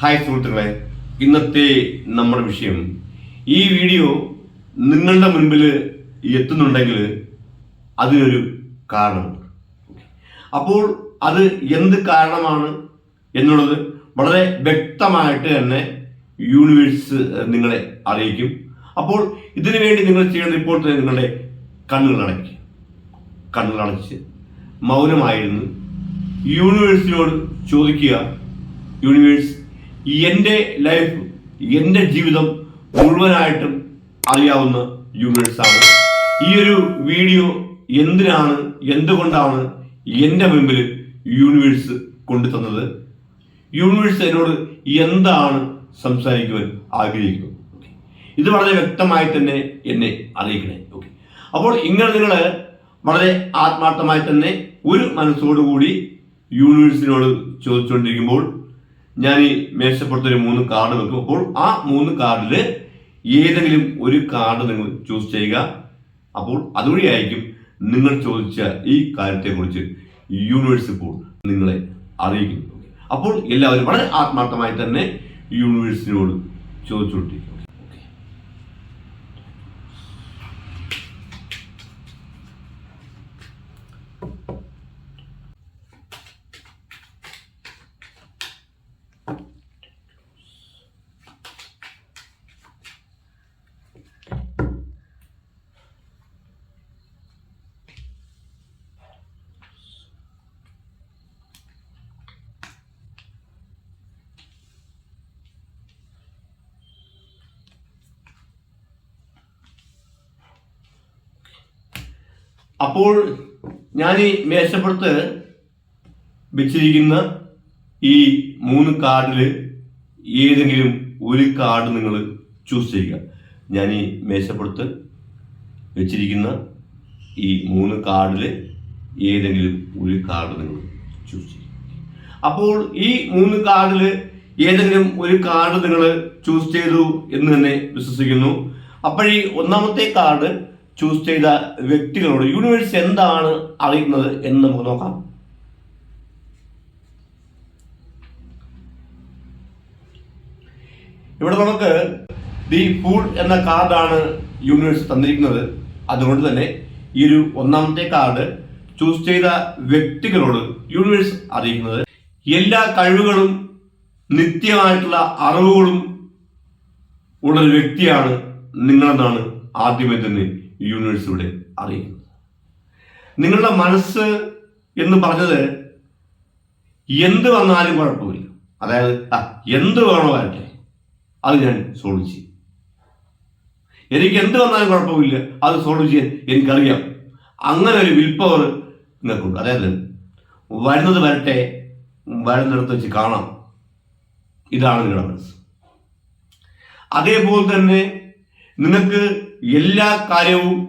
Hi സുഹൃത്തുക്കളെ ഇന്നത്തെ നമ്മുടെ വിഷയം. ഈ വീഡിയോ നിങ്ങളുടെ മുൻപിൽ എത്തുന്നുണ്ടെങ്കിൽ അതിനൊരു കാരണമുണ്ട്. അപ്പോൾ അത് എന്ത് കാരണമാണ് എന്നുള്ളത് വളരെ വ്യക്തമായിട്ട് തന്നെ യൂണിവേഴ്സ് നിങ്ങളെ അറിയിക്കും. അപ്പോൾ ഇതിനു വേണ്ടി നിങ്ങൾ ചെയ്യുന്ന ഇപ്പോൾ തന്നെ നിങ്ങളുടെ കണ്ണുകൾ അടയ്ക്കുക കണ്ണുകൾ അടച്ച് മൗനമായിരുന്നു യൂണിവേഴ്സിനോട് ചോദിക്കുക. യൂണിവേഴ്സ് എന്റെ ലൈഫ് എന്റെ ജീവിതം മുഴുവനായിട്ടും അറിയാവുന്ന യൂണിവേഴ്സാണ് ഈ ഒരു വീഡിയോ എന്തിനാണ് എന്തുകൊണ്ടാണ് എന്റെ മുമ്പിൽ യൂണിവേഴ്സ് കൊണ്ടു തന്നത്? യൂണിവേഴ്സ് എന്നോട് എന്താണ് സംസാരിക്കുവാൻ ആഗ്രഹിക്കുന്നത്. ഇത് വളരെ വ്യക്തമായി തന്നെ എന്നെ അറിയിക്കണേ. ഓക്കെ അപ്പോൾ ഇങ്ങനെ നിങ്ങൾ വളരെ ആത്മാർത്ഥമായി തന്നെ ഒരു മനസ്സോടുകൂടി യൂണിവേഴ്സിനോട് ചോദിച്ചുകൊണ്ടിരിക്കുമ്പോൾ ഞാൻ ഈ മേശപ്പുറത്തൊരു മൂന്ന് കാർഡ് വെക്കും. അപ്പോൾ ആ മൂന്ന് കാർഡിൽ ഏതെങ്കിലും ഒരു കാർഡ് നിങ്ങൾ ചൂസ് ചെയ്യുക. അപ്പോൾ അതുവഴിയായിരിക്കും നിങ്ങൾ ചോദിച്ച ഈ കാര്യത്തെക്കുറിച്ച് യൂണിവേഴ്സ് ഇപ്പോൾ നിങ്ങളെ അറിയിക്കുന്നു. അപ്പോൾ എല്ലാവരും വളരെ ആത്മാർത്ഥമായി തന്നെ യൂണിവേഴ്സിനോട് ചോദിച്ചുകൊണ്ടിരിക്കും അപ്പോൾ ഞാൻ ഈ മേശപ്പുറത്ത് വെച്ചിരിക്കുന്ന ഈ മൂന്ന് കാർഡിൽ ഏതെങ്കിലും ഒരു കാർഡ് നിങ്ങൾ ചൂസ് ചെയ്യുക. ഞാൻ ഈ മേശപ്പുറത്ത് വെച്ചിരിക്കുന്ന ഈ മൂന്ന് കാർഡിൽ ഏതെങ്കിലും ഒരു കാർഡ് നിങ്ങൾ ചൂസ് ചെയ്യുക. അപ്പോൾ ഈ മൂന്ന് കാർഡിൽ ഏതെങ്കിലും ഒരു കാർഡ് നിങ്ങൾ ചൂസ് ചെയ്തു എന്ന് തന്നെ വിശ്വസിക്കുന്നു. അപ്പോൾ ഈ ഒന്നാമത്തെ കാർഡ് ചൂസ് ചെയ്ത വ്യക്തികളോട് യൂണിവേഴ്സ് എന്താണ് അറിയുന്നത് എന്ന് നമുക്ക് നോക്കാം. ഇവിടെ നമുക്ക് ദി പൂൾ എന്ന കാർഡാണ് യൂണിവേഴ്സ് തന്നിരിക്കുന്നത്. അതുകൊണ്ട് തന്നെ ഈ ഒരു ഒന്നാമത്തെ കാർഡ് ചൂസ് ചെയ്ത വ്യക്തികളോട് യൂണിവേഴ്സ് അറിയിക്കുന്നത് എല്ലാ കഴിവുകളും നിത്യമായിട്ടുള്ള അറിവുകളും ഉള്ളൊരു വ്യക്തിയാണ് നിങ്ങളെന്നാണ് ആദ്യമേ തന്നെ യൂണിവേഴ്സ് ഇവിടെ നിങ്ങളുടെ മനസ്സ് എന്ന് പറഞ്ഞത് എന്ത് വന്നാലും കുഴപ്പമില്ല. അതായത് ആ എന്ത് വേണോ വരട്ടെ. അത് ഞാൻ സോൾവ് ചെയ്യും. എനിക്ക് എന്ത് വന്നാലും കുഴപ്പമില്ല അത് സോൾവ് ചെയ്യാൻ എനിക്കറിയാം. അങ്ങനെ ഒരു വിൽ നിങ്ങൾക്കുണ്ട്. അതായത് വരുന്നത് വരട്ടെ വരുന്നിടത്ത് വെച്ച് കാണാം. ഇതാണ് നിങ്ങളുടെ മനസ്സ്. അതേപോലെ തന്നെ നിങ്ങൾക്ക് എല്ലാ കാര്യവും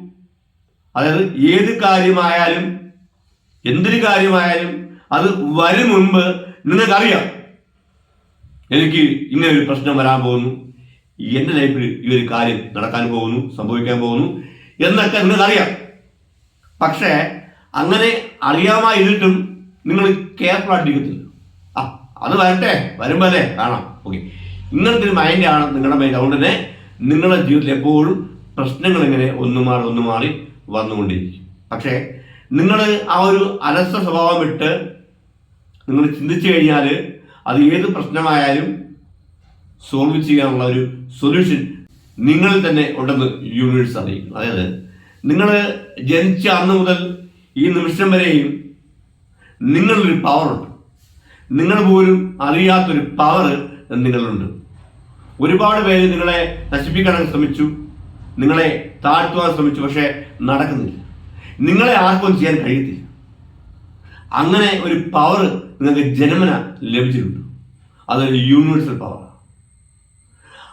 അതായത് ഏത് കാര്യമായാലും എന്തൊരു കാര്യമായാലും അത് വരും മുൻപ് നിങ്ങൾക്കറിയാം. എനിക്ക് ഇങ്ങനെ ഒരു പ്രശ്നം വരാൻ പോകുന്നു. എന്റെ ലൈഫിൽ ഈ ഒരു കാര്യം നടക്കാൻ പോകുന്നു സംഭവിക്കാൻ പോകുന്നു എന്നൊക്കെ നിങ്ങൾക്കറിയാം. പക്ഷേ അങ്ങനെ അറിയാമായിരുന്നിട്ടും നിങ്ങൾ കെയർഫുൾ ആയിട്ടിരിക്കത്തില്ല ആ അത് വരട്ടെ വരുമ്പോൾ അല്ലേ? കാണാം. ഓക്കെ ഇങ്ങനത്തെ ഒരു മൈൻഡാണ് നിങ്ങളുടെ മൈൻഡ് അതുകൊണ്ട് തന്നെ നിങ്ങളുടെ ജീവിതത്തിൽ എപ്പോഴും പ്രശ്നങ്ങൾ ഇങ്ങനെ ഒന്ന് മാറി ഒന്ന് മാറി വന്നുകൊണ്ടിരിക്കും. പക്ഷേ നിങ്ങൾ ആ ഒരു അലസ സ്വഭാവം ഇട്ട് നിങ്ങൾ ചിന്തിച്ചു കഴിഞ്ഞാൽ അത് ഏത് പ്രശ്നമായാലും സോൾവ് ചെയ്യാനുള്ള ഒരു സൊല്യൂഷൻ നിങ്ങൾ തന്നെ ഉണ്ടെന്ന് യൂണിവേഴ്സ് അറിയിക്കും. അതായത് നിങ്ങൾ ജനിച്ച അന്ന് മുതൽ ഈ നിമിഷം വരെയും നിങ്ങളൊരു പവറുണ്ട് നിങ്ങൾ പോലും അറിയാത്തൊരു പവർ നിങ്ങളുണ്ട് ഒരുപാട് പേര് നിങ്ങളെ നശിപ്പിക്കാൻ ശ്രമിച്ചു. നിങ്ങളെ താഴ്ത്തുവാൻ ശ്രമിച്ചു പക്ഷേ നടക്കുന്നില്ല. നിങ്ങളെ ആർക്കും ചെയ്യാൻ കഴിയത്തില്ല. അങ്ങനെ ഒരു പവർ നിങ്ങൾക്ക് ജന്മന ലഭിച്ചിട്ടുണ്ട്. അതൊരു യൂണിവേഴ്സൽ പവർ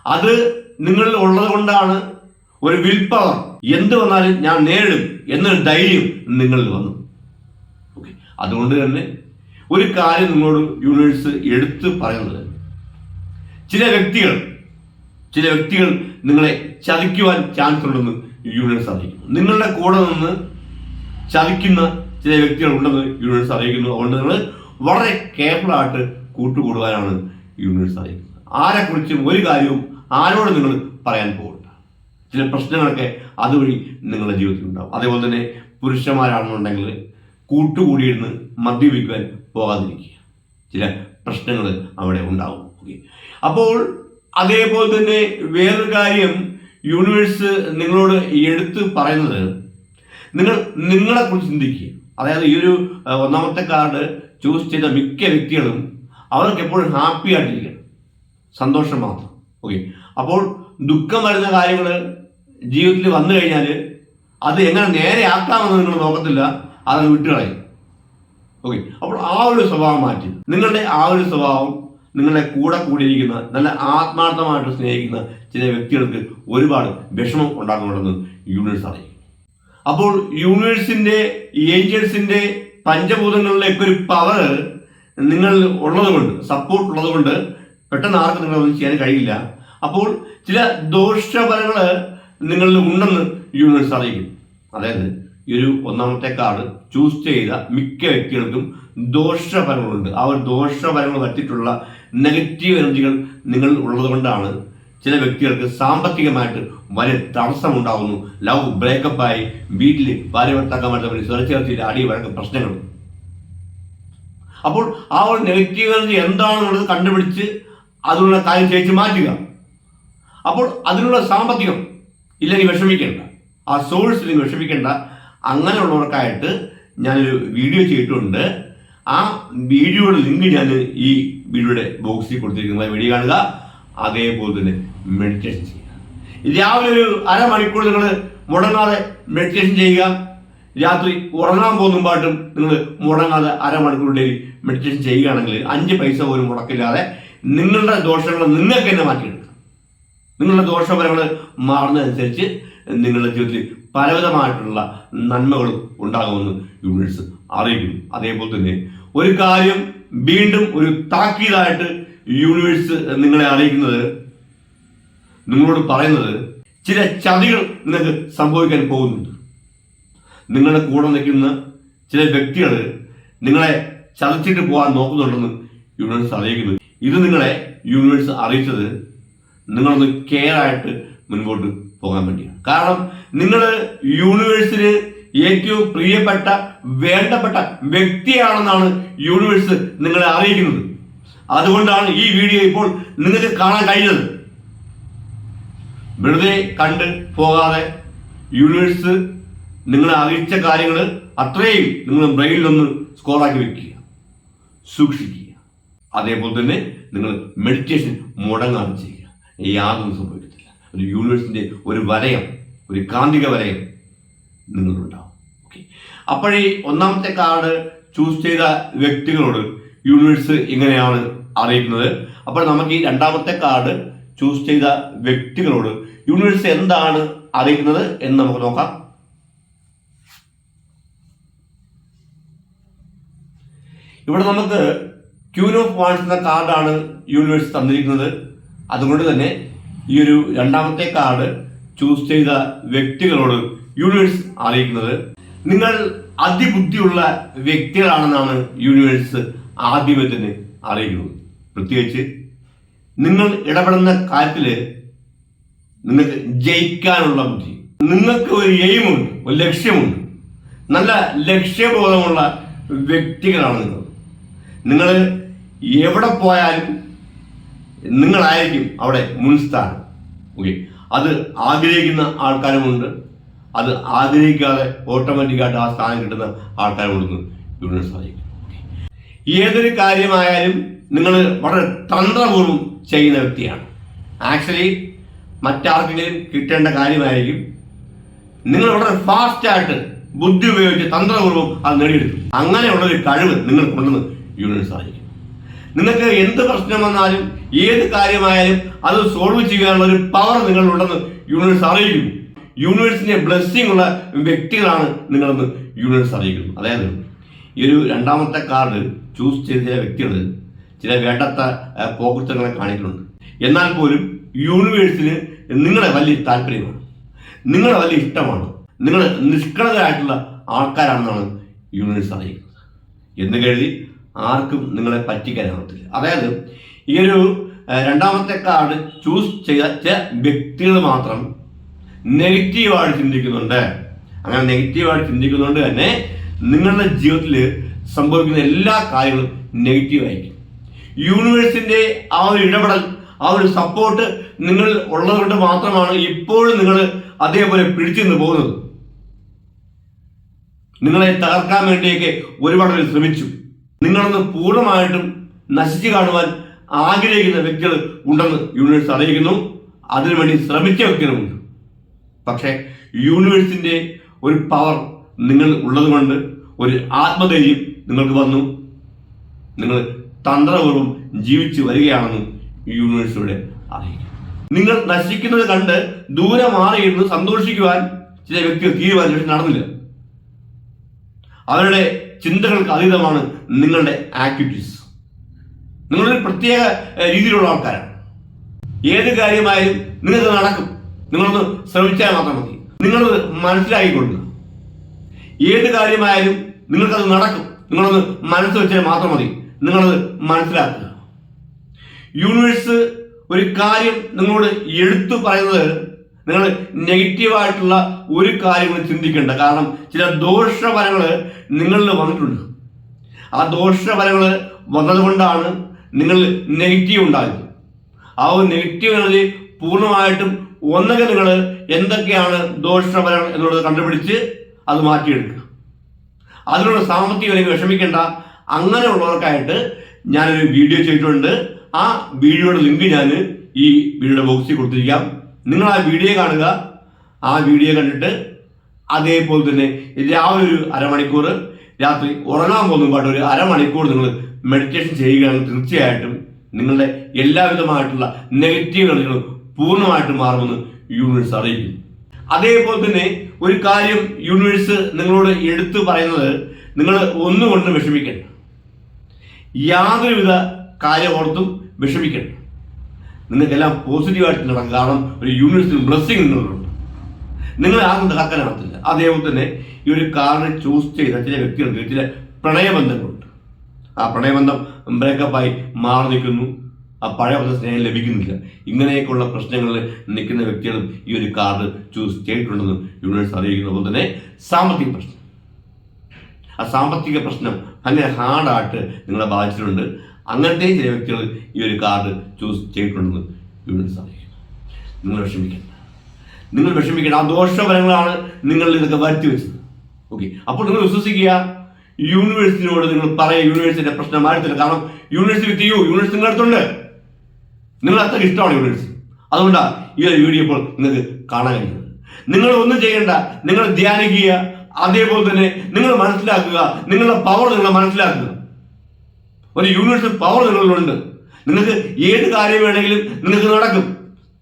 അത് നിങ്ങളിൽ ഉള്ളത് കൊണ്ടാണ് ഒരു വിൽ പവർ എന്ത് വന്നാലും ഞാൻ നേരിടും എന്നൊരു ധൈര്യം നിങ്ങളിൽ വന്നു. ഓക്കെ അതുകൊണ്ട് തന്നെ ഒരു കാര്യം നിങ്ങളോട് യൂണിവേഴ്സ് എടുത്ത് പറയുന്നത് ചില വ്യക്തികൾ ചില വ്യക്തികൾ നിങ്ങളെ ചതിക്കുവാൻ ചാൻസ് ഉണ്ടെന്ന് യൂണിവേഴ്സ് അറിയിക്കുന്നു. നിങ്ങളുടെ കൂടെ നിന്ന് ചതിക്കുന്ന ചില വ്യക്തികൾ ഉണ്ടെന്ന് യൂണിവേഴ്സ് അറിയിക്കുന്നു. അതുകൊണ്ട് നിങ്ങൾ വളരെ കെയർഫുൾ ആയിട്ട് കൂട്ടുകൂടുവാനാണ് യൂണിവേഴ്സ് അറിയിക്കുന്നത്. ആരെക്കുറിച്ചും ഒരു കാര്യവും ആരോട് നിങ്ങൾ പറയാൻ പോകണ്ട. ചില പ്രശ്നങ്ങളൊക്കെ അതുവഴി നിങ്ങളുടെ ജീവിതത്തിൽ ഉണ്ടാവും. അതേപോലെ തന്നെ പുരുഷന്മാരാണെന്നുണ്ടെങ്കിൽ കൂട്ടുകൂടിയിരുന്ന് മദ്യപിക്കുവാൻ പോകാതിരിക്കുക. ചില പ്രശ്നങ്ങൾ അവിടെ ഉണ്ടാവും. ഓക്കെ അപ്പോൾ അതേപോലെ തന്നെ വേറൊരു കാര്യം യൂണിവേഴ്സ് നിങ്ങളോട് എടുത്ത് പറയുന്നത് നിങ്ങൾ നിങ്ങളെ കുറിച്ച് ചിന്തിക്കുക. അതായത് ഈ ഒരു ഒന്നാമത്തെ കാർഡ് ചൂസ് ചെയ്ത മിക്ക വ്യക്തികളും അവർക്ക് എപ്പോഴും ഹാപ്പി ആയിട്ടിരിക്കണം. സന്തോഷം മാത്രം. ഓക്കെ അപ്പോൾ ദുഃഖം വരുന്ന കാര്യങ്ങൾ ജീവിതത്തിൽ വന്നു കഴിഞ്ഞാൽ അത് എങ്ങനെ നേരെയാക്കാമെന്ന് നിങ്ങൾ നോക്കത്തില്ല അതങ്ങ് വിട്ടുകളയും. ഓക്കെ അപ്പോൾ ആ ഒരു സ്വഭാവം മാറ്റി നിങ്ങളുടെ ആ ഒരു സ്വഭാവം നിങ്ങളുടെ കൂടെ കൂടിയിരിക്കുന്ന നല്ല ആത്മാർത്ഥമായിട്ട് സ്നേഹിക്കുന്ന ചില വ്യക്തികൾക്ക് ഒരുപാട് വിഷമം ഉണ്ടാകുന്നുണ്ടെന്ന് യൂണിവേഴ്സ് അറിയും അപ്പോൾ യൂണിവേഴ്സിന്റെ ഏഞ്ചൽസിന്റെ പഞ്ചഭൂതങ്ങളിലേക്ക് ഒരു പവർ നിങ്ങൾ ഉള്ളതുകൊണ്ട് സപ്പോർട്ട് ഉള്ളതുകൊണ്ട് പെട്ടെന്ന് ആർക്കും നിങ്ങളൊന്നും ചെയ്യാൻ കഴിയില്ല. അപ്പോൾ ചില ദോഷഫലങ്ങൾ നിങ്ങളിൽ ഉണ്ടെന്ന് യൂണിവേഴ്സ് അറിയിക്കും അതായത് ഈ ഒരു ഒന്നാമത്തെ കാർഡ് ചൂസ് ചെയ്ത മിക്ക വ്യക്തികൾക്കും ദോഷഫലങ്ങളുണ്ട്. ആ ഒരു ദോഷഫലങ്ങൾ പറ്റിയിട്ടുള്ള നെഗറ്റീവ് എനർജികൾ നിങ്ങൾ ഉള്ളതുകൊണ്ടാണ് ചില വ്യക്തികൾക്ക് സാമ്പത്തികമായിട്ട് വലിയ തടസ്സമുണ്ടാകുന്നു. ലവ് ബ്രേക്കപ്പായി വീട്ടിൽ ഭാര്യ ഭർത്താക്കന്മാരുടെ തമ്മിൽ സ്വരച്ചേർച്ചയിൽ അടി വഴക്ക പ്രശ്നങ്ങൾ. അപ്പോൾ ആ ഒരു നെഗറ്റീവ് എനർജി എന്താണെന്നുള്ളത് കണ്ടുപിടിച്ച് അതിനുള്ള കാര്യം ചേച്ച് മാറ്റുക. അപ്പോൾ അതിനുള്ള സാമ്പത്തികം ഇല്ലെങ്കിൽ വിഷമിക്കേണ്ട. ആ സോഴ്സ് നിങ്ങൾ വിഷമിക്കേണ്ട. അങ്ങനെയുള്ളവർക്കായിട്ട് ഞാനൊരു വീഡിയോ ചെയ്തിട്ടുണ്ട്. ആ വീഡിയോയുടെ ലിങ്ക് ഞാൻ ഈ വീഡിയോയുടെ ബോക്സിൽ കൊടുത്തിരിക്കുന്നത് വീഡിയോ കാണുക. അതേപോലെ തന്നെ മെഡിറ്റേഷൻ ചെയ്യുക. രാവിലെ ഒരു അരമണിക്കൂർ നിങ്ങൾ മുടങ്ങാതെ മെഡിറ്റേഷൻ ചെയ്യുക. രാത്രി ഉറങ്ങാൻ പോകുമ്പോട്ടും നിങ്ങൾ മുടങ്ങാതെ അരമണിക്കൂർ ഡെയിലി മെഡിറ്റേഷൻ ചെയ്യുകയാണെങ്കിൽ അഞ്ച് പൈസ പോലും മുടക്കില്ലാതെ നിങ്ങളുടെ ദോഷങ്ങൾ നിങ്ങൾക്ക് തന്നെ മാറ്റിയെടുക്കാം. നിങ്ങളുടെ ദോഷഫലങ്ങൾ മാറുന്നതനുസരിച്ച് നിങ്ങളുടെ ജീവിതത്തിൽ പലവിധമായിട്ടുള്ള നന്മകളും ഉണ്ടാകുമെന്ന് യൂണിവേഴ്സ് അറിയിക്കുന്നു. അതേപോലെ തന്നെ ഒരു കാര്യം വീണ്ടും ഒരു താക്കീതായിട്ട് യൂണിവേഴ്സ് നിങ്ങളെ അറിയിക്കുന്നത് നിങ്ങളോട് പറയുന്നത് ചില ചതികൾ നിങ്ങൾക്ക് സംഭവിക്കാൻ പോകുന്നുണ്ട്. നിങ്ങളുടെ കൂടെ നിൽക്കുന്ന ചില വ്യക്തികൾ നിങ്ങളെ ചതച്ചിട്ട് പോകാൻ നോക്കുന്നുണ്ടെന്ന് യൂണിവേഴ്സ് അറിയിക്കുന്നു. ഇത് നിങ്ങളെ യൂണിവേഴ്സ് അറിയിച്ചത് നിങ്ങളൊന്ന് കെയർ ആയിട്ട് മുൻപോട്ട് പോകാൻ വേണ്ടിയാണ്. കാരണം നിങ്ങൾ യൂണിവേഴ്സിന് ഏറ്റവും പ്രിയപ്പെട്ട വേണ്ടപ്പെട്ട വ്യക്തിയാണെന്നാണ് യൂണിവേഴ്സ് നിങ്ങളെ അറിയിക്കുന്നത്. അതുകൊണ്ടാണ് ഈ വീഡിയോ ഇപ്പോൾ നിങ്ങൾക്ക് കാണാൻ കഴിഞ്ഞത്. വെറുതെ കണ്ട് പോകാതെ യൂണിവേഴ്സ് നിങ്ങളെ അറിയിച്ച കാര്യങ്ങൾ അത്രയും നിങ്ങൾ ബ്രെയിനിലൊന്ന് സ്കോറാക്കി വെക്കുക. സൂക്ഷിക്കുക. അതേപോലെ തന്നെ നിങ്ങൾ മെഡിറ്റേഷൻ മുടങ്ങാതെ ചെയ്യുക. യാതൊന്നും സംഭവിക്കത്തില്ല. ഒരു യൂണിവേഴ്സിന്റെ ഒരു വലയം ഒരു കാന്തിക വലയം നിങ്ങളുണ്ടാവും അപ്പോഴീ ഒന്നാമത്തെ കാർഡ് ചൂസ് ചെയ്ത വ്യക്തികളോട് യൂണിവേഴ്സ് ഇങ്ങനെയാണ് അറിയിക്കുന്നത്. അപ്പോൾ നമുക്ക് ഈ രണ്ടാമത്തെ കാർഡ് ചൂസ് ചെയ്ത വ്യക്തികളോട് യൂണിവേഴ്സ് എന്താണ് അറിയിക്കുന്നത് എന്ന് നമുക്ക് നോക്കാം. ഇവിടെ നമുക്ക് ക്യൂൻ ഓഫ് വാൺസ് എന്ന കാർഡാണ് യൂണിവേഴ്സ് തന്നിരിക്കുന്നത്. അതുകൊണ്ട് തന്നെ ഈ ഒരു രണ്ടാമത്തെ കാർഡ് ചൂസ് ചെയ്ത വ്യക്തികളോട് യൂണിവേഴ്സ് അറിയിക്കുന്നത്. നിങ്ങൾ അതിബുദ്ധിയുള്ള വ്യക്തികളാണെന്നാണ് യൂണിവേഴ്സ് ആദ്യമേ തന്നെ അറിയിക്കുന്നത് പ്രത്യേകിച്ച് നിങ്ങൾ ഇടപെടുന്ന കാര്യത്തിൽ നിങ്ങൾക്ക് ജയിക്കാനുള്ള ബുദ്ധി. നിങ്ങൾക്ക് ഒരു എയിമുണ്ട് ഒരു ലക്ഷ്യമുണ്ട്. നല്ല ലക്ഷ്യബോധമുള്ള വ്യക്തികളാണ് നിങ്ങൾ. നിങ്ങൾ എവിടെ പോയാലും നിങ്ങളായിരിക്കും അവിടെ മുൻസ്ഥാനം. ഓക്കെ അത് ആഗ്രഹിക്കുന്ന ആൾക്കാരുമുണ്ട്. അത് ആഗ്രഹിക്കാതെ ഓട്ടോമാറ്റിക്കായിട്ട് ആ സ്ഥാനം കിട്ടുന്ന ആൾക്കാരുമുണ്ടെന്ന് യൂണിവേഴ്സ് സാധിക്കും ഏതൊരു കാര്യമായാലും നിങ്ങൾ വളരെ തന്ത്രപൂർവം ചെയ്യുന്ന വ്യക്തിയാണ്. ആക്ച്വലി മറ്റാർക്കെങ്കിലും കിട്ടേണ്ട കാര്യമായിരിക്കും. നിങ്ങൾ വളരെ ഫാസ്റ്റായിട്ട് ബുദ്ധി ഉപയോഗിച്ച് തന്ത്രപൂർവം അത് നേടിയെടുക്കും. അങ്ങനെയുള്ള ഒരു നിങ്ങൾ കൊണ്ടുവന്ന് യൂണിവേഴ്സ് സാധിക്കും നിങ്ങൾക്ക് എന്ത് പ്രശ്നം വന്നാലും ഏത് കാര്യമായാലും അത് സോൾവ് ചെയ്യാനുള്ള ഒരു പവർ നിങ്ങളുണ്ടെന്ന് യൂണിവേഴ്സ് അറിയിക്കുന്നു. യൂണിവേഴ്സിന്റെ ബ്ലെസ്സിങ് ഉള്ള വ്യക്തികളാണ് നിങ്ങളെന്ന് യൂണിവേഴ്സ് അറിയിക്കുന്നു. അതായത് ഈ ഒരു രണ്ടാമത്തെ കാർഡ് ചൂസ് ചെയ്ത ചില വ്യക്തികൾ ചില വേണ്ടത്ത പോകൃത്തങ്ങളെ കാണിക്കുന്നുണ്ട്. എന്നാൽ പോലും യൂണിവേഴ്സിന് നിങ്ങളെ വലിയ താല്പര്യമാണ്. നിങ്ങളെ വലിയ ഇഷ്ടമാണ്. നിങ്ങൾ നിഷ്കളങ്കരായിട്ടുള്ള ആൾക്കാരാണെന്നാണ് യൂണിവേഴ്സ് അറിയിക്കുന്നത്. എന്ന് കരുതി ആർക്കും നിങ്ങളെ പറ്റിക്കാനാവത്തില്ല അതായത് ഈ ഒരു രണ്ടാമത്തെ കാർഡ് ചൂസ് ചെയ്ത ചില വ്യക്തികൾ മാത്രം നെഗറ്റീവായിട്ട് ചിന്തിക്കുന്നുണ്ട്. അങ്ങനെ നെഗറ്റീവായിട്ട് ചിന്തിക്കുന്നതുകൊണ്ട് തന്നെ നിങ്ങളുടെ ജീവിതത്തിൽ സംഭവിക്കുന്ന എല്ലാ കാര്യങ്ങളും നെഗറ്റീവായിരിക്കും യൂണിവേഴ്സിന്റെ ആ ഒരു ഇടപെടൽ ആ ഒരു സപ്പോർട്ട് നിങ്ങൾ ഉള്ളതുകൊണ്ട് മാത്രമാണ് ഇപ്പോഴും നിങ്ങൾ അതേപോലെ പിടിച്ചു പോകുന്നത്. നിങ്ങളെ തകർക്കാൻ വേണ്ടിയൊക്കെ ഒരുപാട് പേര് ശ്രമിച്ചു. നിങ്ങളൊന്ന് പൂർണമായിട്ടും നശിച്ചു കാണുവാൻ ആഗ്രഹിക്കുന്ന വ്യക്തികൾ ഉണ്ടെന്ന് യൂണിവേഴ്സ് അറിയിക്കുന്നു. അതിനുവേണ്ടി ശ്രമിച്ച വ്യക്തികളുമുണ്ട്. പക്ഷേ യൂണിവേഴ്സിന്റെ ഒരു പവർ നിങ്ങൾ ഉള്ളതുകൊണ്ട് ഒരു ആത്മധൈര്യം നിങ്ങൾക്ക് വന്നു. നിങ്ങൾ തന്ത്രപൂർവം ജീവിച്ചു വരികയാണെന്നും യൂണിവേഴ്സിലൂടെ അറിയിക്കും നിങ്ങൾ നശിക്കുന്നത് കണ്ട് ദൂരെ മാറിയിരുന്ന് സന്തോഷിക്കുവാൻ ചില വ്യക്തികൾ തീരുമാനിച്ചു പക്ഷെ നടന്നില്ല. അവരുടെ ചിന്തകൾക്ക് അതീതമാണ് നിങ്ങളുടെ ആക്ടിവിറ്റീസ് നിങ്ങളൊരു പ്രത്യേക രീതിയിലുള്ള ആൾക്കാരാണ്. ഏത് കാര്യമായാലും നിങ്ങൾക്ക് നടക്കും. നിങ്ങളൊന്ന് ശ്രമിച്ചാൽ മാത്രം മതി. നിങ്ങൾ മനസ്സിലാക്കിക്കൊള്ളുക ഏത് കാര്യമായാലും നിങ്ങൾക്കത് നടക്കും. നിങ്ങളൊന്ന് മനസ്സ് വെച്ചാൽ മാത്രം മതി. നിങ്ങളത് മനസ്സിലാക്കുക. യൂണിവേഴ്സ് ഒരു കാര്യം നിങ്ങളോട് എടുത്തു പറയുന്നത് നിങ്ങൾ നെഗറ്റീവായിട്ടുള്ള ഒരു കാര്യം ചിന്തിക്കേണ്ട. കാരണം ചില ദോഷഫലങ്ങൾ നിങ്ങളിൽ വന്നിട്ടുണ്ട്. ആ ദോഷഫലങ്ങൾ വന്നതുകൊണ്ടാണ് നിങ്ങൾ നെഗറ്റീവ് ഉണ്ടാകുന്നത് ആ ഒരു നെഗറ്റീവ് എനർജി പൂർണമായിട്ടും ഒന്നുകിൽ നിങ്ങൾ എന്തൊക്കെയാണ് ദോഷഫലം എന്നുള്ളത് കണ്ടുപിടിച്ച് അത് മാറ്റിയെടുക്കുക. അതിനുള്ള സാമ്പത്തികം വിഷമിക്കേണ്ട. അങ്ങനെയുള്ളവർക്കായിട്ട് ഞാനൊരു വീഡിയോ ചെയ്തിട്ടുണ്ട്. ആ വീഡിയോയുടെ ലിങ്ക് ഞാൻ ഈ വീഡിയോയുടെ ബോക്സിൽ കൊടുത്തിരിക്കാം. നിങ്ങൾ ആ വീഡിയോ കാണുക. ആ വീഡിയോ കണ്ടിട്ട് അതേപോലെ തന്നെ രാവിലെ ഒരു അരമണിക്കൂർ രാത്രി ഉറങ്ങാൻ പോകുന്ന പാട്ട് ഒരു അരമണിക്കൂർ നിങ്ങൾ മെഡിറ്റേഷൻ ചെയ്യുകയാണെങ്കിൽ തീർച്ചയായിട്ടും നിങ്ങളുടെ എല്ലാവിധമായിട്ടുള്ള നെഗറ്റീവ് എനർജികളും പൂർണമായിട്ടും മാറുമെന്ന് യൂണിവേഴ്സ് അറിയിക്കും അതേപോലെ തന്നെ ഒരു കാര്യം യൂണിവേഴ്സ് നിങ്ങളോട് എടുത്തു പറയുന്നത് നിങ്ങൾ ഒന്നുകൊണ്ട് വിഷമിക്കണം യാതൊരുവിധ കാര്യമോർത്തും വിഷമിക്കണം നിങ്ങൾക്കെല്ലാം പോസിറ്റീവായിട്ട് നടക്കും കാരണം ഒരു യൂണിവേഴ്സിന് ബ്ലെസ്സിങ് നിങ്ങളുണ്ട്. നിങ്ങൾ ആരും തകർക്കാനാകത്തില്ല അതേപോലെ തന്നെ ഈ ഒരു കാറിനെ ചൂസ് ചെയ്ത ചില വ്യക്തികൾക്ക് ചില പ്രണയബന്ധങ്ങളുണ്ട്. ആ പ്രണയബന്ധം ബ്രേക്കപ്പായി മാറി നിൽക്കുന്നു. ആ പഴയ ബന്ധ സ്നേഹം ലഭിക്കുന്നില്ല. ഇങ്ങനെയൊക്കെയുള്ള പ്രശ്നങ്ങളിൽ നിൽക്കുന്ന വ്യക്തികളും ഈ ഒരു കാർഡ് ചൂസ് ചെയ്തിട്ടുണ്ടെന്ന് യൂണിവേഴ്സ് അറിയിക്കുന്ന. പോലെ തന്നെ സാമ്പത്തിക പ്രശ്നം. ആ സാമ്പത്തിക പ്രശ്നം അങ്ങനെ ഹാർഡായിട്ട് നിങ്ങളെ ബാധിച്ചിട്ടുണ്ട്. അങ്ങനത്തെ ചില വ്യക്തികൾ ഈ ഒരു കാർഡ് ചൂസ് ചെയ്തിട്ടുണ്ടെന്ന് യൂണിവേഴ്സ് അറിയിക്കുന്നു. നിങ്ങൾ വിഷമിക്കണം നിങ്ങൾ വിഷമിക്കേണ്ട. ആ ദോഷഫലങ്ങളാണ് നിങ്ങൾ ഇതൊക്കെ വരുത്തി വെച്ചത്. ഓക്കെ അപ്പോൾ നിങ്ങൾ വിശ്വസിക്കുക. യൂണിവേഴ്സിനോട് നിങ്ങൾ പറയുക. യൂണിവേഴ്സിറ്റിയുടെ പ്രശ്നം മാറ്റത്തില്ല കാരണം യൂണിവേഴ്സിറ്റി വിത്ത് യു യൂണിവേഴ്സിറ്റി നിങ്ങളുടെ അടുത്തുണ്ട് നിങ്ങൾ അത്ര ഇഷ്ടമാണ് യൂണിവേഴ്സിറ്റി അതുകൊണ്ടാണ് ഈ ഒരു വീഡിയോ ഇപ്പോൾ നിങ്ങൾക്ക് കാണാൻ കഴിയുന്നത്. നിങ്ങൾ ഒന്നും ചെയ്യേണ്ട. നിങ്ങൾ ധ്യാനിക്കുക. അതേപോലെ തന്നെ നിങ്ങൾ മനസ്സിലാക്കുക. നിങ്ങളുടെ പവർ നിങ്ങൾ മനസ്സിലാക്കുക. ഒരു യൂണിവേഴ്സൽ പവർ നിങ്ങളിലുണ്ട് നിങ്ങൾക്ക് ഏത് കാര്യം വേണമെങ്കിലും നിങ്ങൾക്ക് നടക്കും.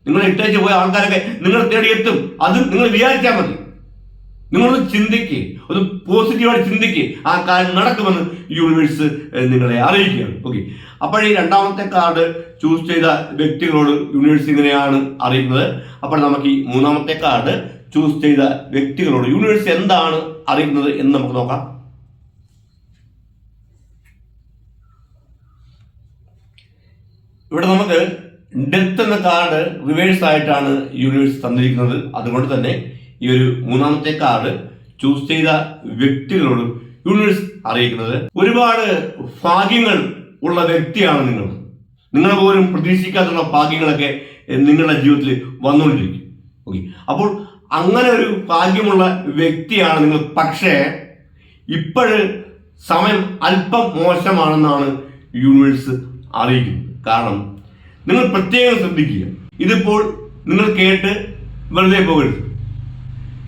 നിങ്ങൾ ഇട്ടേച്ച് പോയ ആൾക്കാരൊക്കെ നിങ്ങൾ തേടിയെത്തും അത് നിങ്ങൾ വിചാരിച്ചാൽ മതി. നിങ്ങളൊന്ന് ചിന്തിക്ക്. ഒന്ന് പോസിറ്റീവായിട്ട് ചിന്തിക്ക്. ആ കാര്യം നടക്കുമെന്ന് യൂണിവേഴ്സ് നിങ്ങളെ അറിയിക്കുകയാണ്. ഓക്കെ അപ്പോൾ ഈ രണ്ടാമത്തെ കാർഡ് ചൂസ് ചെയ്ത വ്യക്തികളോട് യൂണിവേഴ്സ് ഇങ്ങനെയാണ് അറിയുന്നത്. അപ്പോൾ നമുക്ക് ഈ മൂന്നാമത്തെ കാർഡ് ചൂസ് ചെയ്ത വ്യക്തികളോട് യൂണിവേഴ്സ് എന്താണ് അറിയുന്നത് എന്ന് നമുക്ക് നോക്കാം. ഇവിടെ നമുക്ക് ഡെത്ത് എന്ന കാർഡ് റിവേഴ്സ് ആയിട്ടാണ് യൂണിവേഴ്സ് തന്നിരിക്കുന്നത്. അതുകൊണ്ട് തന്നെ ഈ ഒരു മൂന്നാമത്തെ കാർഡ് ചൂസ് ചെയ്ത വ്യക്തികളോട് യൂണിവേഴ്സ് അറിയിക്കുന്നത് ഒരുപാട് ഭാഗ്യങ്ങൾ ഉള്ള വ്യക്തിയാണ് നിങ്ങൾ. നിങ്ങൾ പോലും പ്രതീക്ഷിക്കാത്തുള്ള ഭാഗ്യങ്ങളൊക്കെ നിങ്ങളുടെ ജീവിതത്തിൽ വന്നുകൊണ്ടിരിക്കും. ഓക്കെ അപ്പോൾ അങ്ങനെ ഒരു ഭാഗ്യമുള്ള വ്യക്തിയാണ് നിങ്ങൾ. പക്ഷേ ഇപ്പോഴ് സമയം അല്പം മോശമാണെന്നാണ് യൂണിവേഴ്സ് അറിയിക്കുന്നത്. കാരണം നിങ്ങൾ പ്രത്യേകം ശ്രദ്ധിക്കുക. ഇതിപ്പോൾ നിങ്ങൾ കേട്ട് വെറുതെ പോകരുത്.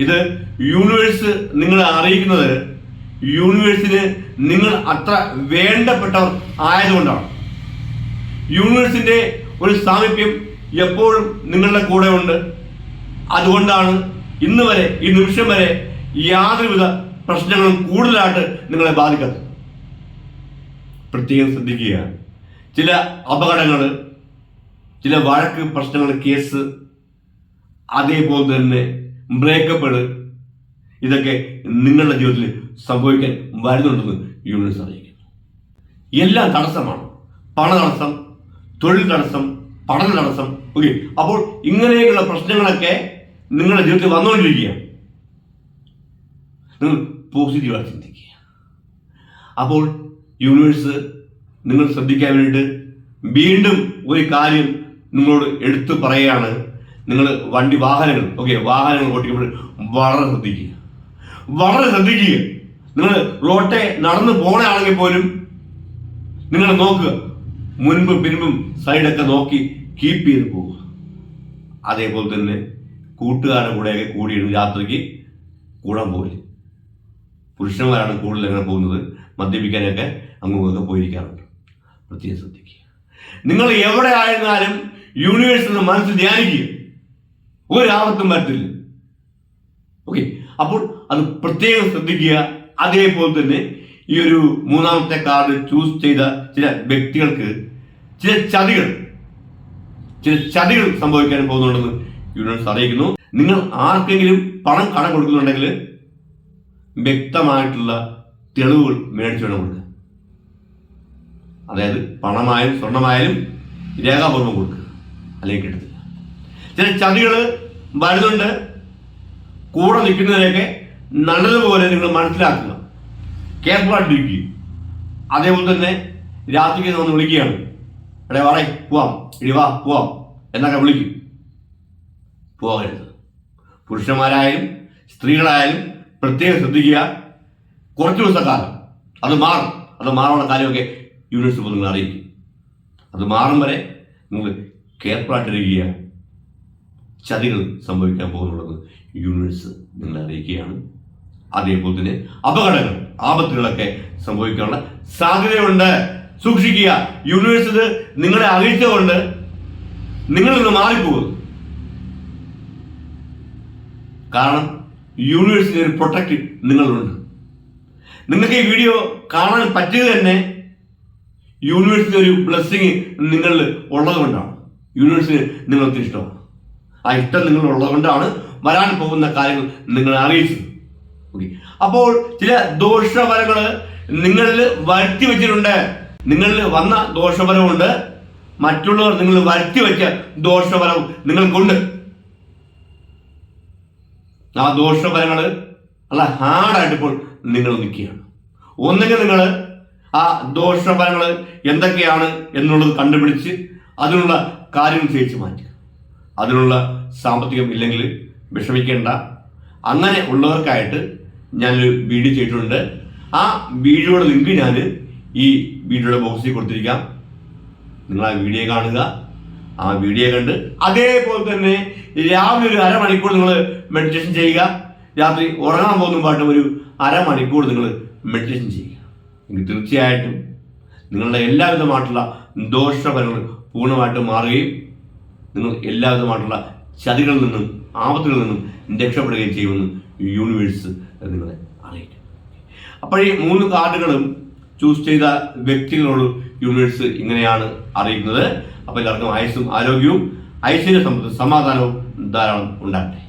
ഇത് യൂണിവേഴ്സ് നിങ്ങളെ അറിയിക്കുന്നത് യൂണിവേഴ്സിന് നിങ്ങൾ അത്ര വേണ്ടപ്പെട്ടവർ ആയതുകൊണ്ടാണ്. യൂണിവേഴ്സിന്റെ ഒരു സാമീപ്യം എപ്പോഴും നിങ്ങളുടെ കൂടെ ഉണ്ട്. അതുകൊണ്ടാണ് ഇന്ന് വരെ ഈ നിമിഷം വരെ യാതൊരുവിധ പ്രശ്നങ്ങളും കൂടുതലായിട്ട് നിങ്ങളെ ബാധിക്കാത്തത്. പ്രത്യേകം ശ്രദ്ധിക്കുക. ചില അപകടങ്ങൾ ചില വഴക്ക് പ്രശ്നങ്ങൾ കേസ് അതേപോലെ തന്നെ ബ്രേക്കപ്പുകൾ ഇതൊക്കെ നിങ്ങളുടെ ജീവിതത്തിൽ സംഭവിക്കാൻ വരുന്നുണ്ടെന്ന് യൂണിവേഴ്സ് അറിയിക്കുന്നു. എല്ലാം തടസ്സമാണ്. പണ തടസ്സം തൊഴിൽ തടസ്സം പഠന തടസ്സം ഓക്കെ അപ്പോൾ ഇങ്ങനെയൊക്കെയുള്ള പ്രശ്നങ്ങളൊക്കെ നിങ്ങളുടെ ജീവിതത്തിൽ വന്നുകൊണ്ടിരിക്കുകയാണ്. നിങ്ങൾ പോസിറ്റീവായി ചിന്തിക്കുക. അപ്പോൾ യൂണിവേഴ്സ് നിങ്ങൾ ശ്രദ്ധിക്കാൻ വേണ്ടിയിട്ട് വീണ്ടും ഒരു കാര്യം നിങ്ങളോട് എടുത്തു പറയുകയാണ്. നിങ്ങൾ വണ്ടി വാഹനങ്ങൾ ഓക്കെ വാഹനങ്ങൾ ഓടിക്കുമ്പോൾ വളരെ ശ്രദ്ധിക്കുക. വളരെ ശ്രദ്ധിക്കുക. നിങ്ങൾ റോട്ടെ നടന്നു പോകണയാണെങ്കിൽ പോലും നിങ്ങൾ നോക്കുക. മുൻപും പിൻപും സൈഡൊക്കെ നോക്കി കീപ്പ് ചെയ്ത് പോവുക. അതേപോലെ തന്നെ കൂട്ടുകാരുടെ കൂടെയൊക്കെ കൂടിയിരുന്ന് രാത്രിക്ക് കൂടാൻ പോകില്ല പുരുഷന്മാരാണ് കൂടുതൽ അങ്ങനെ പോകുന്നത്. മദ്യപിക്കാനൊക്കെ അങ്ങോട്ടൊക്കെ പോയിരിക്കാറുണ്ട്. പ്രത്യേകം ശ്രദ്ധിക്കുക. നിങ്ങൾ എവിടെ ആയിരുന്നാലും യൂണിവേഴ്സിൽ നിന്ന് മനസ്സ് ധ്യാനിക്കുക. ഒരാപത്തും വരത്തില്ല ഓക്കെ അപ്പോൾ അത് പ്രത്യേകം ശ്രദ്ധിക്കുക. അതേപോലെ തന്നെ ഈ ഒരു മൂന്നാമത്തെ കാർഡ് ചൂസ് ചെയ്ത ചില വ്യക്തികൾക്ക് ചില ചതികൾ ചില ചതികൾ സംഭവിക്കാൻ പോകുന്നുണ്ടെന്ന് യൂണിവേഴ്സ് അറിയിക്കുന്നു. നിങ്ങൾ ആർക്കെങ്കിലും പണം കടം കൊടുക്കുന്നുണ്ടെങ്കിൽ വ്യക്തമായിട്ടുള്ള തെളിവുകൾ മേടിച്ചു വേണം കൊടുക്കുക അതായത് പണമായാലും സ്വർണമായാലും രേഖാപൂർവം കൊടുക്കുക. അല്ലെങ്കിൽ കിട്ടത്തില്ല ചില ചതികൾ വരുന്നുണ്ട്. കൂടെ നിൽക്കുന്നതിനൊക്കെ നല്ലതുപോലെ നിങ്ങൾ മനസ്സിലാക്കുക. കെയർഫുള്ളായിട്ടിരിക്കുക അതേപോലെ തന്നെ രാത്രിക്ക് നമ്മൾ വിളിക്കുകയാണ്. എടേ വാടേ പോവാം. ഇടി വാ പോവാം. എന്നൊക്കെ വിളിക്കും. പോകരുത്. പുരുഷന്മാരായാലും സ്ത്രീകളായാലും പ്രത്യേകം ശ്രദ്ധിക്കുക. കുറച്ച് ദിവസക്കാലം അത് മാറും. അത് മാറുന്ന കാര്യമൊക്കെ യൂണിവേഴ്സിറ്റി നിങ്ങൾ അറിയിക്കും. അത് മാറും വരെ നിങ്ങൾ കെയർഫുള്ളായിട്ടിരിക്കുക ചതികൾ സംഭവിക്കാൻ പോകുന്നുള്ളത് യൂണിവേഴ്സ് നിങ്ങളെ അറിയിക്കുകയാണ്. അതേപോലെ തന്നെ അപകടങ്ങൾ ആപത്തുകളൊക്കെ സംഭവിക്കാനുള്ള സാധ്യതയുണ്ട്. സൂക്ഷിക്കുക. യൂണിവേഴ്സ് ഇത് നിങ്ങളെ അറിയിച്ചുകൊണ്ട് നിങ്ങളിൽ നിന്ന് മാറിപ്പോകും. കാരണം യൂണിവേഴ്സിന് ഒരു പ്രൊട്ടക്റ്റ് നിങ്ങളുണ്ട്. നിങ്ങൾക്ക് ഈ വീഡിയോ കാണാൻ പറ്റിയത് തന്നെ യൂണിവേഴ്സിന് ഒരു ബ്ലെസ്സിങ് നിങ്ങളിൽ ഉള്ളത് കൊണ്ടാണ് യൂണിവേഴ്സിന് നിങ്ങൾ ഒത്തിരി ഇഷ്ടമാണ് ആ ഇഷ്ടം നിങ്ങൾ ഉള്ളത് കൊണ്ടാണ് വരാൻ പോകുന്ന കാര്യങ്ങൾ നിങ്ങളെ അറിയിച്ചത്. ഓക്കെ അപ്പോൾ ചില ദോഷഫലങ്ങൾ നിങ്ങളിൽ വരുത്തി വെച്ചിട്ടുണ്ട്. നിങ്ങളിൽ വന്ന ദോഷഫലമുണ്ട് മറ്റുള്ളവർ നിങ്ങൾ വരുത്തി വെച്ച ദോഷഫലം നിങ്ങൾക്കുണ്ട്. ആ ദോഷഫലങ്ങൾ അല്ല ഹാർഡായിട്ട് ഇപ്പോൾ നിങ്ങൾ നിൽക്കുകയാണ്. ഒന്നുകിൽ നിങ്ങൾ ആ ദോഷഫലങ്ങൾ എന്തൊക്കെയാണ് എന്നുള്ളത് കണ്ടുപിടിച്ച് അതിനുള്ള കാര്യം ചെയ്യിച്ച് മാറ്റുക. അതിനുള്ള സാമ്പത്തികം ഇല്ലെങ്കിൽ വിഷമിക്കേണ്ട. അങ്ങനെ ഉള്ളവർക്കായിട്ട് ഞാനൊരു വീഡിയോ ചെയ്തിട്ടുണ്ട്. ആ വീഡിയോയുടെ ലിങ്ക് ഞാൻ ഈ വീഡിയോയുടെ ബോക്സിൽ കൊടുത്തിരിക്കാം. നിങ്ങൾ ആ വീഡിയോ കാണുക. ആ വീഡിയോ കണ്ട് അതേപോലെ തന്നെ രാവിലെ ഒരു അരമണിക്കൂർ നിങ്ങൾ മെഡിറ്റേഷൻ ചെയ്യുക. രാത്രി ഉറങ്ങാൻ പോകുന്ന പാട്ടും ഒരു അരമണിക്കൂർ നിങ്ങൾ മെഡിറ്റേഷൻ ചെയ്യുക. എനിക്ക് തീർച്ചയായിട്ടും നിങ്ങളുടെ എല്ലാവിധമായിട്ടുള്ള ദോഷഫലങ്ങൾ പൂർണമായിട്ടും മാറുകയും നിങ്ങൾ എല്ലാവിധമായിട്ടുള്ള ചതികളിൽ നിന്നും ആപത്തുകളിൽ നിന്നും രക്ഷപ്പെടുകയും ചെയ്യുമെന്ന് യൂണിവേഴ്സ് നിങ്ങളെ അറിയിക്കും. അപ്പോൾ ഈ മൂന്ന് കാർഡുകളും ചൂസ് ചെയ്ത വ്യക്തികളോട് യൂണിവേഴ്സ് ഇങ്ങനെയാണ് അറിയിക്കുന്നത്. അപ്പോൾ എല്ലാവർക്കും ആയുസ്സും ആരോഗ്യവും ഐശ്വര്യ സമ്പത്തും സമാധാനവും ധാരാളം ഉണ്ടാകട്ടെ.